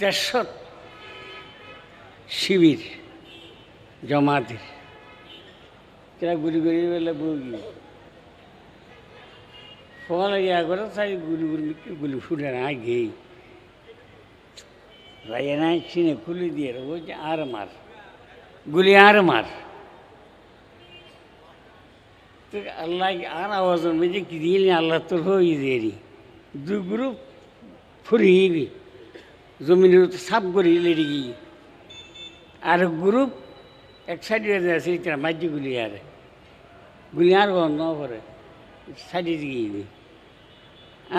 দেড়শো শিবির জমাতের তারা গুলি গুলি বেলা বগি ফল ইয়া করে তাই গুলি গুলি গুলি ফুটে না গেই রাইয়া না চিনে খুলে দিয়ে যে আর মার। গুলি, আর মার। তো আল্লাহ আর আওয়াজের মধ্যে কি দিলি আল্লাহ তোর হয়ে দেরি দুই গ্রুপ ফুরিবি জমিনের সাপ করি লেড়ি গিয়ে। আর গ্রুপ এক সাইডে আছে এটা মাঝে গুলি আর। গুলি আর গন্ধ করে, সাইডে গিয়ে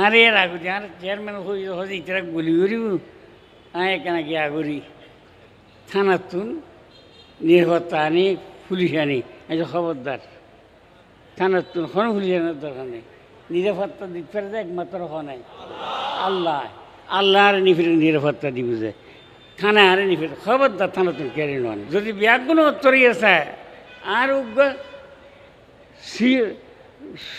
আর এর আগুদি আর চেয়ারম্যান হয়ে হয়ে ইতারা গুলি করিব আয় গিয়া করি। থানার তুন, নিরাপত্তা আনি, পুলিশ আনি যে খবরদার। থানার তুন, কোনো পুলিশ আনার দরকার নেই। নিরাপত্তা দিতে পারে একমাত্র হয় আল্লাহ। আল্লাহ আর নিফির নিরাপত্তা দিব যে থানা আর নিফির খবরদার থানা তুন কেড়ে নন যদি ব্যাগগুলো উত্তরে আছে আর উগ্র শি-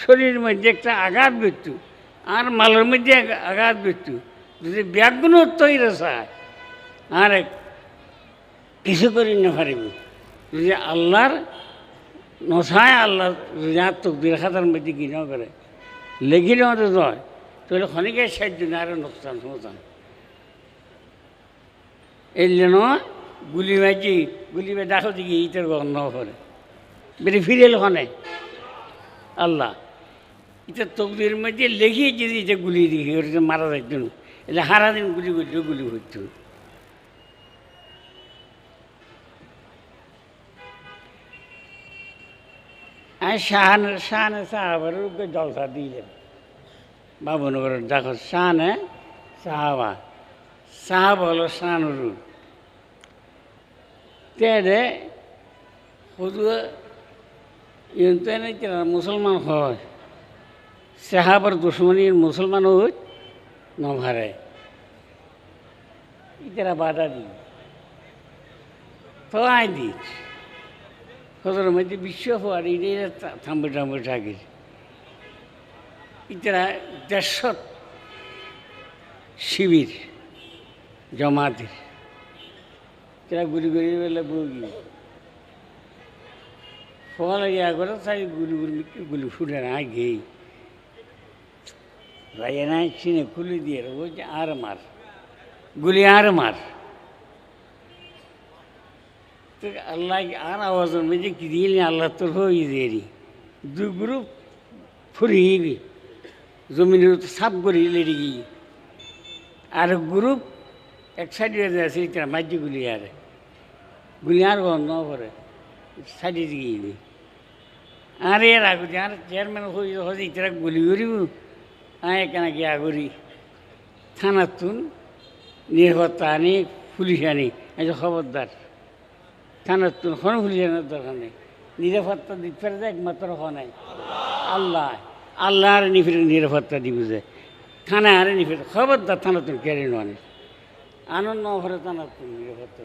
শরীরের মধ্যে একটা আঘাত বিত্তু আর মালের মধ্যে আঘাত বিত্তু যদি ব্যাগগুলো তৈরি চায় আর কিছু করি না পারিব। যদি আল্লাহর নছায় আল্লাহ যদি আর তকদির খাতার মধ্যে না করে নেওয়া তো নয় তাহলে ক্ষণিকের সাহায্য না আরও নোকসান নোকসান এই জন্য গুলি মাঝি গুলি মে দেখো দিকে ইটার গন্ধ করে। বেরি ফিরেল হনে আল্লাহ এটা তকদির মধ্যে লেখিয়ে যদি এটা গুলি দিয়ে ওটা মারা যাইত এটা সারা দিন গুলি করতে গুলি করতো আর শাহান, শাহানে সাহাবার জলসা দিলেন। বাবুনগর দেখো শাহানে সাহাবা। সাহাব হলো শাহানুরুর তেরে শুধু নাকি মুসলমান হয়, সাহাবার দুশ্মনী মুসলমান হই নভারে ইতারা বাধা দি। তো আই দি। সদর মধ্যে বিশ্ব হওয়ার এটা থাম্বু টাম্বু থাকে ইতারা দেড়শো শিবির জমাতের তারা গুলি গুলি বেলা বগি ফল ইয়া করে তাই গুলি গুলি গুলি ফুটে না গেই রাইয়া না চিনে খুলে দিয়ে ওই যে আর মার। গুলি আর মার। আল্লাহ আর আওয়াজের মধ্যে কি দিলি, আল্লাহ তোর হয়ে দেরি দুই গ্রুপ ফুরিবি জমিনের সাপ করি লেড়ি গিয়ে। আর গ্রুপ এক সাইডে আছে এটা মাঝে গুলি আর। গুলি আর গন্ধ করে, সাইডে গিয়ে আর এর আগুদি আর চেয়ারম্যান হয়ে হয়ে ইতারা গুলি করিব। আয় এখানে গিয়া করি। থানার তুন নিরাপত্তা আনি, পুলিশ আনি যে খবরদার। থানার তুন কোনো পুলিশ আনার দরকার নেই। নিরাপত্তা দিতে পারে একমাত্র হয় আল্লাহ। আল্লাহ আর নিফির নিরাপত্তা দিব যে, থানা আর নিফির, খবরদার থানা তুন কেড়ে নানি আনন্দ ভরে থানা তুন নিরাপত্তা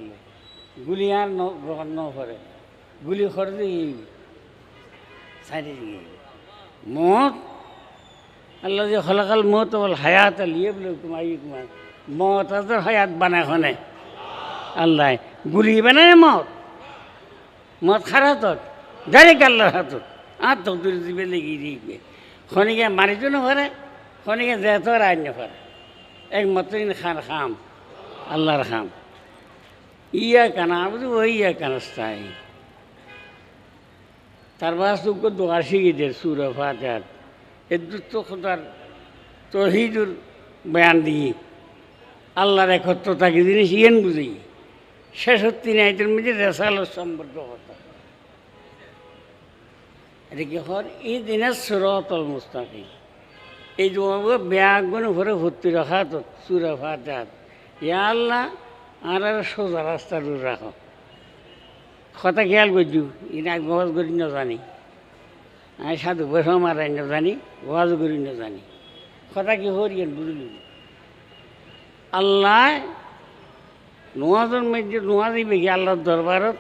গুলি আর ন গ্রহণ ন ভরে গুলি খরচ সাইডে মত? আল্লাহ যে হলাকাল মত বল হায়াত লিয়ে বলে কুমাই কুমার মত আজর হায়াত বানায় হনে আল্লাহ, গুলি বানায় মত। মত খারাপ ডাইরেক্ট আল্লাহর হাতত আর তো দূরে দিবে লেগে দিবে খনিকে মারিত পারে খনিকে যেত রায় না পারে একমাত্র খান খাম আল্লাহর খাম। ইয়া কানা বুঝি ওই ইয়া কানাস্তাই তার বাস তোকে দোয়া শিখিদের সুর ফাতার এদুর তো খোদার তহিদুর বয়ান দিয়ে আল্লাহর একত্রতাকে জিনিস ইয়েন বুঝি শেষ হত্তি নাইতের মধ্যে রেসালোর সম্পর্ক কথা কি হর এই দিনের সুরতল মুস্তাকি এই যে ব্যাগগুলো ভরে ভর্তি রাখা তো সুরা ফাতার ইয়া আল্লাহ আর আর সোজা রাস্তার রাখো কথা খেয়াল করছু এটা গজ করি না জানি আমি সাধু বসে মারাই না জানি গজ করি না জানি কথা কি হরিয়েন বুঝলি আল্লাহ নোয়াজের মধ্যে নোয়া দিবে কি আল্লাহর দরবারত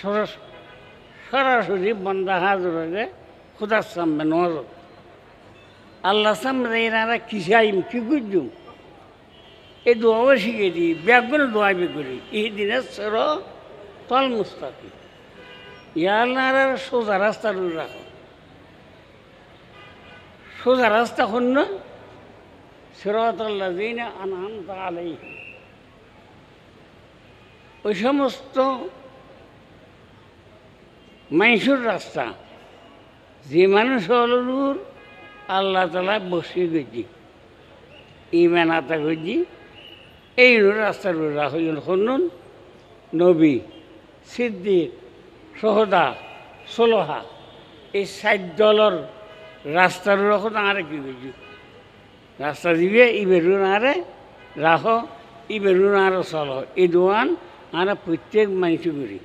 সরাস- সরাসরি বন্দা হাজর হয়ে খুদার সামনে নোয়াজ আল্লাহ সামনে এনারা কিসাইম কি বুঝুম এই দোয়াও শিখে দিই ব্যাগগুলো দোয়াইবে করি। এই দিনের সর তল মুস্তাকি ইয়ার আর সোজা রাস্তার রাখো। সোজা রাস্তা হন্য সিরাতাল্লাহ দিন আনহামতা আলাই ওই সমস্ত মাইসুর রাস্তা। যে মানুষ হলুর আল্লাহ তালা বসিয়ে গেছি। ইমান আতা গেছি। এই রাস্তার রাহুল হনুন নবী, সিদ্দিক, সহদা, সোলহা, এই সাত দলর রাস্তার রকম আরে কি গেছি? রাস্তা দিবে ই বেরুন আরে রাহ ই বেরুন আরও চল। এই দোয়ান আমরা প্রত্যেক মানুষ করি।